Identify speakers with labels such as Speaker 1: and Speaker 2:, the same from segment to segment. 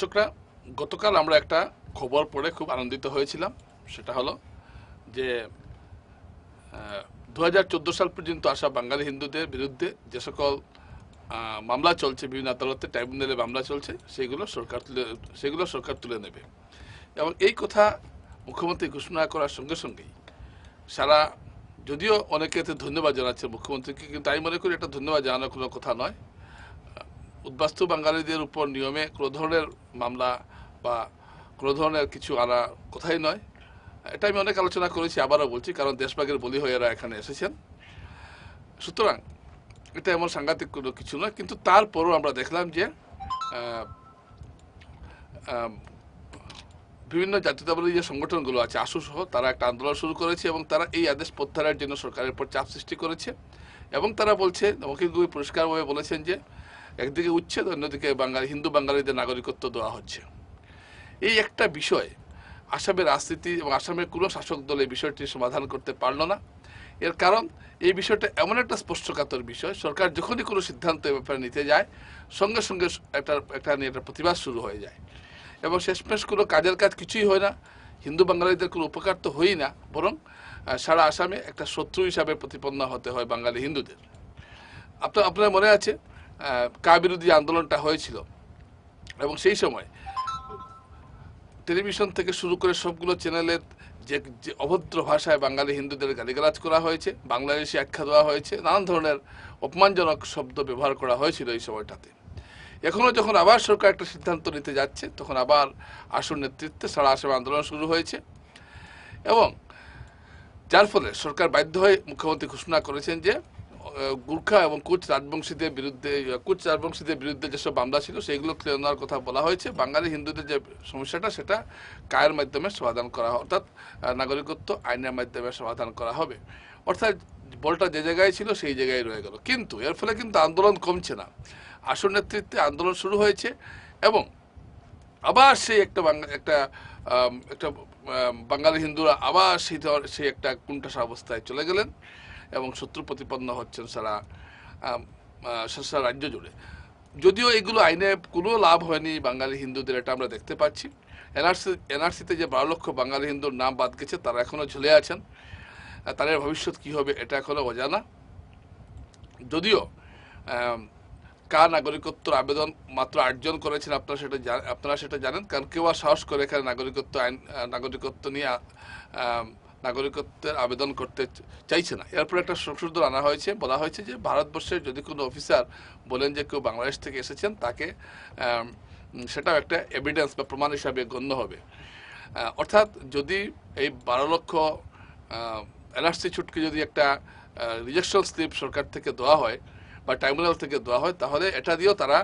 Speaker 1: দর্শকরা, গতকাল আমরা একটা খবর পড়ে খুব আনন্দিত হয়েছিলাম। সেটা হলো যে দু হাজার চোদ্দ সাল পর্যন্ত আসা বাঙালি হিন্দুদের বিরুদ্ধে যে সকল মামলা চলছে, বিভিন্ন আদালতে, ট্রাইব্যুনালে মামলা চলছে, সেগুলো সরকার তুলে, সেগুলো সরকার তুলে নেবে। এবং এই কথা মুখ্যমন্ত্রী ঘোষণা করার সঙ্গে সঙ্গেই সারা, যদিও অনেকে ধন্যবাদ জানাচ্ছে মুখ্যমন্ত্রীকে, কিন্তু আমি মনে করি এটা ধন্যবাদ জানানোর কোনো কথা নয়। উদ্বাস্তু বাঙালিদের উপর নিয়মে কোনো ধরনের মামলা বা কোনো ধরনের কিছু আনা কথাই নয়। এটা আমি অনেক আলোচনা করেছি, আবারও বলছি, কারণ দেশভাগের বলি হয়ে এরা এখানে এসেছেন। সুতরাং এটা এমন সাংঘাতিক কোনো কিছু নয়, কিন্তু তারপরও আমরা দেখলাম যে বিভিন্ন জাতীয়তাবাদী যে সংগঠনগুলো আছে আশু সহ তারা একটা আন্দোলন শুরু করেছে এবং তারা এই আদেশ প্রত্যাহারের জন্য সরকারের উপর চাপ সৃষ্টি করেছে। এবং তারা বলছে মকিলগুলি পরিষ্কারভাবে বলেছেন যে একদিকে উচ্ছেদ, অন্যদিকে বাঙালি, হিন্দু বাঙালিদের নাগরিকত্ব দেওয়া হচ্ছে। এই একটা বিষয় আসামের রাজনীতি এবং আসামের কোনো শাসক দল এই বিষয়টি সমাধান করতে পারল না। এর কারণ, এই বিষয়টা এমন একটা স্পষ্টকাতর বিষয়, সরকার যখনই কোনো সিদ্ধান্ত এ ব্যাপারে নিতে যায়, সঙ্গে সঙ্গে একটা একটা নিয়ে একটা প্রতিবাদ শুরু হয়ে যায়। এবং শেষমেশ কোনো কাজের কাজ কিছুই হয় না, হিন্দু বাঙালিদের কোনো উপকার তো হয়ই না, বরং সারা আসামে একটা শত্রু হিসাবে প্রতিপন্ন হতে হয় বাঙালি হিন্দুদের। আপনার আপনার মনে আছে আহ, কা বিরোধী আন্দোলনটা হয়েছিল। এবং সেই সময় টেলিভিশন থেকে শুরু করে সবগুলো চ্যানেলের যে যে অভদ্র ভাষায় বাঙালি হিন্দুদের গালিগালাজ করা হয়েছে বাংলাদেশে আখ্যা দেওয়া হয়েছে নানান ধরনের অপমানজনক শব্দ ব্যবহার করা হয়েছিল এই সময়টাতে। এখনও যখন আবার সরকার একটা সিদ্ধান্ত নিতে যাচ্ছে তখন আবার আসুর নেতৃত্বে সারা আসামে আন্দোলন শুরু হয়েছে। এবং যার ফলে সরকার বাধ্য হয়ে মুখ্যমন্ত্রী ঘোষণা করেছেন যে গুর্খা এবং কুচ রাজবংশীদের বিরুদ্ধে, কুচ রাজবংশীদের বিরুদ্ধে যেসব মামলা ছিল, সেইগুলো ক্লিয়ার নেওয়ার কথা বলা হয়েছে। বাঙালি হিন্দুদের যে সমস্যাটা, সেটা কায়ের মাধ্যমে সমাধান করা অর্থাৎ নাগরিকত্ব আইনের মাধ্যমে সমাধান করা হবে। অর্থাৎ, বলটা যে জায়গায় ছিল, সেই জায়গায় রয়ে গেল। কিন্তু, এর ফলে কিন্তু আন্দোলন কমছে না। আসন নেতৃত্বে আন্দোলন শুরু হয়েছে এবং আবার সেই একটা একটা একটা বাঙালি হিন্দুরা আবার সেই সেই একটা কুণ্ঠাসা অবস্থায় চলে গেলেন। এবং শত্রু প্রতিপন্ন হচ্ছেন সারা সারা রাজ্য জুড়ে। যদিও এগুলো আইনে কোনো লাভ হয়নি বাঙালি হিন্দুদের, এটা আমরা দেখতে পাচ্ছি। এনআরসি, এনআরসিতে যে বারো লক্ষ বাঙালি হিন্দুর নাম বাদ গেছে, তারা এখনও ঝুলে আছেন। তাদের ভবিষ্যৎ কী হবে, এটা এখনও অজানা। যদিও কার নাগরিকত্বর আবেদন মাত্র আটজন করেছেন আপনারা সেটা আপনারা সেটা জানেন, কারণ কেউ আর সাহস করে এখানে নাগরিকত্ব আইন নাগরিকত্ব নিয়ে নাগরিকত্বের আবেদন করতে চাইছে না। এরপর একটা সংশোধন আনা হয়েছে। বলা হয়েছে যে ভারতবর্ষের যদি কোনো অফিসার বলেন যে কেউ বাংলাদেশ থেকে এসেছেন, তাকে সেটাও একটা এভিডেন্স বা প্রমাণ হিসাবে গণ্য হবে। অর্থাৎ যদি এই বারো লক্ষ এনআরসি ছুটকে যদি একটা রিজেকশন স্লিপ সরকার থেকে দেওয়া হয় বা ট্রাইব্যুনাল থেকে দেওয়া হয়, তাহলে এটা দিয়েও তারা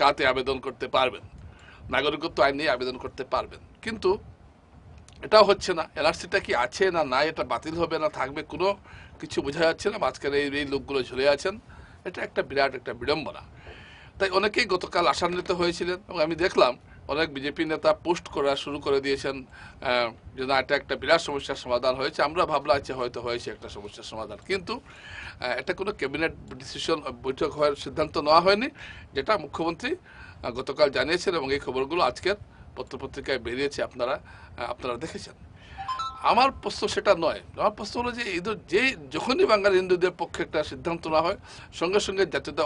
Speaker 1: কাতে আবেদন করতে পারবেন। নাগরিকত্ব আইন নিয়ে আবেদন করতে পারবেন। কিন্তু এটাও হচ্ছে না। এনআরসিটা কি আছে না নাই এটা বাতিল হবে না থাকবে কোনো কিছু বোঝা যাচ্ছে না। মাঝখানে এই লোকগুলো ঝুলে আছেন। এটা একটা বিরাট একটা বিড়ম্বনা। তাই অনেকেই গতকাল আশান্বিত হয়েছিলেন এবং আমি দেখলাম অনেক বিজেপি নেতা পোস্ট করা শুরু করে দিয়েছেন যে না, এটা একটা বিরাট সমস্যার সমাধান হয়েছে। আমরা ভাবলাম আছে হয়তো হয়েছে একটা সমস্যার সমাধান। কিন্তু এটা কোনো ক্যাবিনেট ডিসিশন বৈঠক হওয়ার সিদ্ধান্ত নেওয়া হয়নি, যেটা মুখ্যমন্ত্রী গতকাল জানিয়েছেন এবং এই খবরগুলো আজকের পত্রপত্রিকায় বেরিয়েছে আপনারা আপনারা দেখেছেন। আমার প্রশ্ন সেটা নয়। আমার প্রশ্ন হলো যে তো যে যখনই বাঙালি হিন্দুদের পক্ষে একটা সিদ্ধান্ত না হয়, সঙ্গে সঙ্গে জাতীয়তা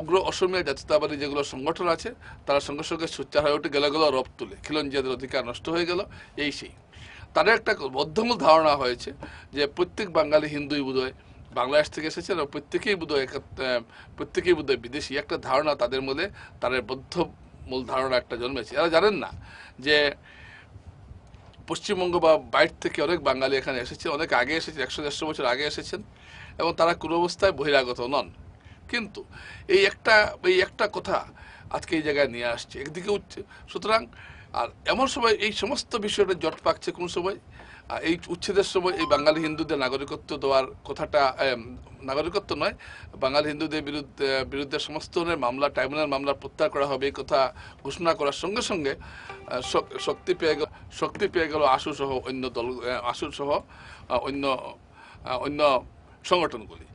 Speaker 1: উগ্র অসমিয়া জাতীয়তাবাদী যেগুলো সংগঠন আছে, তারা সঙ্গে সঙ্গে সোচ্চার হয়ে উঠে গেলে গেলো রব তুলে। খিলঞ্জিয়াদের অধিকার নষ্ট হয়ে গেল, এই সেই। তাদের একটা বদ্ধমূল ধারণা হয়েছে যে, প্রত্যেক বাঙালি হিন্দুই বোধহয় বাংলাদেশ থেকে এসেছেন প্রত্যেকেই বোধহয় প্রত্যেকেই বোধহয় বিদেশি। একটা ধারণা তাদের মধ্যে, তাদের বদ্ধ মূল ধারণা একটা জন্মেছে। এরা জানেন না যে পশ্চিমবঙ্গ বা বাইর থেকে অনেক বাঙালি এখানে এসেছে অনেক আগে এসেছে একশো দেড়শো বছর আগে এসেছেন এবং তারা কোনো অবস্থায় বহিরাগত নন। কিন্তু এই একটা এই একটা কথা আজকে এই জায়গায় নিয়ে আসছে। একদিকে উঠছে সুতরাং আর এমন সময় এই সমস্ত বিষয়টা জট পাকছে কোন সময়? এই উচ্ছেদের সময় এই বাঙালি হিন্দুদের নাগরিকত্ব দেওয়ার কথাটা নাগরিকত্ব নয়, বাঙালি হিন্দুদের বিরুদ্ধে বিরুদ্ধে সমস্ত ধরনের মামলা, ট্রাইব্যুনাল মামলা প্রত্যাহার করা হবে এই কথা ঘোষণা করার সঙ্গে সঙ্গে শক্তি পেয়ে গেল, শক্তি পেয়ে গেল আশু সহ অন্য দল আশু সহ অন্য অন্য সংগঠনগুলি।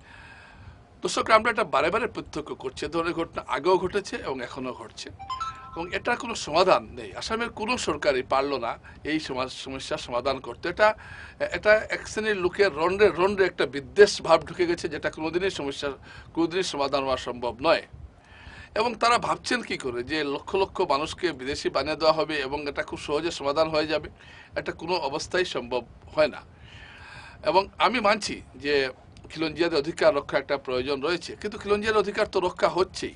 Speaker 1: দর্শক, আমরা এটা বারে বারে প্রত্যক্ষ করছি, এ ধরনের ঘটনা আগেও ঘটেছে এবং এখনও ঘটছে। এবং এটার কোনো সমাধান নেই। আসামের কোনো সরকারই পারল না এই সমাজ সমস্যার সমাধান করতে। এটা এটা এক শ্রেণির লোকের রন্ডে রন্ডে একটা বিদ্বেষ ভাব ঢুকে গেছে যেটা কোনোদিনই সমস্যার কোনোদিনই সমাধান হওয়া সম্ভব নয়। এবং তারা ভাবছেন কি করে? যে লক্ষ লক্ষ মানুষকে বিদেশি বানিয়ে দেওয়া হবে এবং এটা খুব সহজে সমাধান হয়ে যাবে। এটা কোনো অবস্থায় সম্ভব হয় না। এবং আমি মানছি যে খিলঞ্জিয়াদের অধিকার রক্ষা একটা প্রয়োজন রয়েছে। কিন্তু খিলঞ্জিয়ার অধিকার তো রক্ষা হচ্ছেই।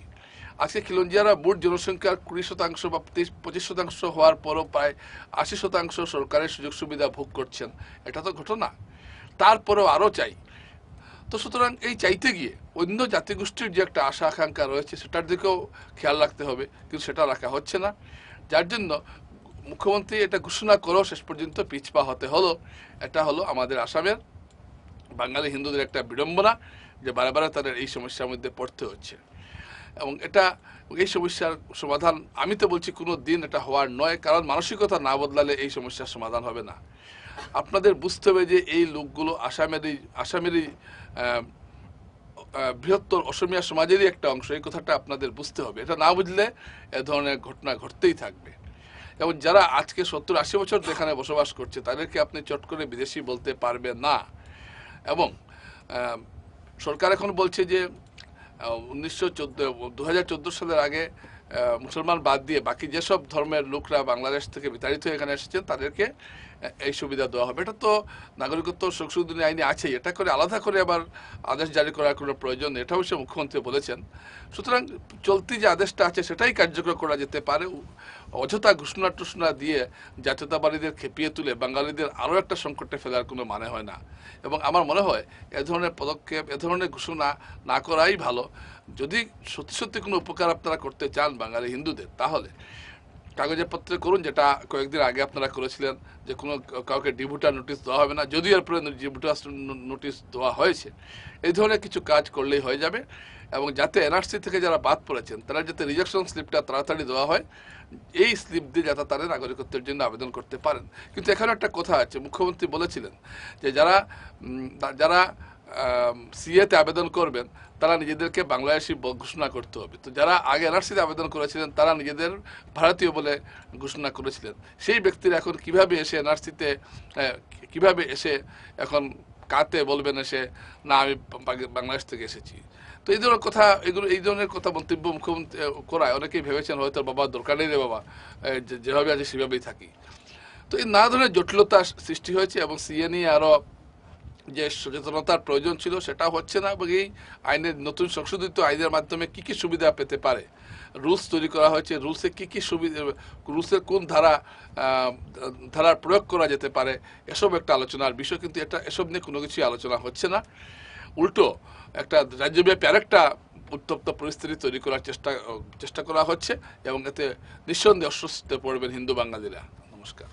Speaker 1: আজকে খিলঞ্জিয়ারা মোট জনসংখ্যার কুড়ি শতাংশ বা পঁচিশ শতাংশ হওয়ার পরও প্রায় আশি শতাংশ সরকারের সুযোগ সুবিধা ভোগ করছেন। এটা তো ঘটনা। তারপরেও আরও চাই। তো সুতরাং এই চাইতে গিয়ে অন্য জাতিগোষ্ঠীর যে একটা আশা আকাঙ্ক্ষা রয়েছে, সেটার দিকেও খেয়াল রাখতে হবে, কিন্তু সেটা রাখা হচ্ছে না। যার জন্য মুখ্যমন্ত্রী এটা ঘোষণা করেও শেষ পর্যন্ত পিছপা হতে হলো। এটা হলো আমাদের আসামের বাঙালি হিন্দুদের একটা বিড়ম্বনা যে বারে বারে তাদের এই সমস্যার মধ্যে পড়তে হচ্ছে। এবং এটা, এই সমস্যার সমাধান, আমি তো বলছি কোনো দিন এটা হওয়ার নয়, কারণ মানসিকতা না বদলালে এই সমস্যার সমাধান হবে না। আপনাদের বুঝতে হবে যে এই লোকগুলো আসামেরই আসামেরই বৃহত্তর অসমিয়া সমাজেরই একটা অংশ, এই কথাটা আপনাদের বুঝতে হবে। এটা না বুঝলে এ ধরনের ঘটনা ঘটতেই থাকবে। এবং যারা আজকে সত্তর আশি বছর যেখানে বসবাস করছে, তাদেরকে আপনি চট করে বিদেশি বলতে পারবেন না। এবং সরকার এখন বলছে যে উনিশশো চোদ্দ সালের আগে মুসলমান বাদ দিয়ে বাকি যেসব ধর্মের লোকরা বাংলাদেশ থেকে বিতাড়িত হয়ে এখানে এসেছেন, তাদেরকে এই সুবিধা দেওয়া হবে। এটা তো নাগরিকত্ব সংশোধনী আইনে আছেই এটা করে আলাদা করে আবার আদেশ জারি করার কোনো প্রয়োজন নেই এটা অবশ্য মুখ্যমন্ত্রী বলেছেন। সুতরাং চলতি যে আদেশটা আছে, সেটাই কার্যকর করা যেতে পারে। অযথা ঘোষণা টুষণা দিয়ে জাতীয়তাবাদীদের খেপিয়ে তুলে বাঙালিদের আরও একটা সংকটে ফেলার কোনো মানে হয় না। এবং আমার মনে হয় এ ধরনের পদক্ষেপ, এ ধরনের ঘোষণা না করাই ভালো। যদি সত্যি সত্যি কোনো উপকার আপনারা করতে চান বাঙালি হিন্দুদের, তাহলে। কাগজে পত্রে করুন, যেটা কয়েকদিন আগে আপনারা করেছিলেন, যে কোনো কাউকে ডিভুটার নোটিশ দেওয়া হবে না, যদিও এরপরে ডিভুটার নোটিশ দেওয়া হয়েছে। এই ধরনের কিছু কাজ করলেই হয়ে যাবে এবং যাতে এনআরসি থেকে যারা বাদ পড়েছেন, তারা যাতে রিজেকশন স্লিপটা তাড়াতাড়ি দেওয়া হয়, এই স্লিপ দিয়ে যাতে তারা নাগরিকত্বের জন্য আবেদন করতে পারেন। কিন্তু এখানে একটা কথা আছে, মুখ্যমন্ত্রী বলেছিলেন যে যারা যারা সিএতে আবেদন করবেন, তারা নিজেদেরকে বাংলাদেশি ঘোষণা করতে হবে। তো যারা আগে এনআরসিতে আবেদন করেছিলেন, তারা নিজেদের ভারতীয় বলে ঘোষণা করেছিলেন। সেই ব্যক্তিরা এখন কীভাবে এসে এনআরসিতে কীভাবে এসে এখন কাতে বলবেন এসে, না, আমি বাংলাদেশ থেকে এসেছি তো এই ধরনের কথা, এগুলো, এই ধরনের কথা মন্তব্য মুখ্যমন্ত্রী করায়। অনেকেই ভেবেছেন হয়তো বাবা দরকার নেই রে বাবা যেভাবে আছে সেভাবেই থাকি। তো এই নানা ধরনের জটিলতা সৃষ্টি হয়েছে এবং সিএ নিয়ে আরও যে সচেতনতার প্রয়োজন ছিল, সেটা হচ্ছে না এবং এই আইনের নতুন সংশোধিত আইনের মাধ্যমে কি কি সুবিধা পেতে পারে? রুলস তৈরি করা হয়েছে, রুলসে কি কি সুবিধা রুলসের কোন ধারা ধারার প্রয়োগ করা যেতে পারে, এসব একটা আলোচনার বিষয়, কিন্তু এটা, এসব নিয়ে কোনো কিছুই আলোচনা হচ্ছে না। উল্টো, একটা রাজ্যব্যাপী আরেকটা উত্তপ্ত পরিস্থিতি তৈরি করার চেষ্টা চেষ্টা করা হচ্ছে, এবং এতে নিঃসন্দেহে অস্বস্তিতে পড়বেন হিন্দু বাঙালিরা। নমস্কার।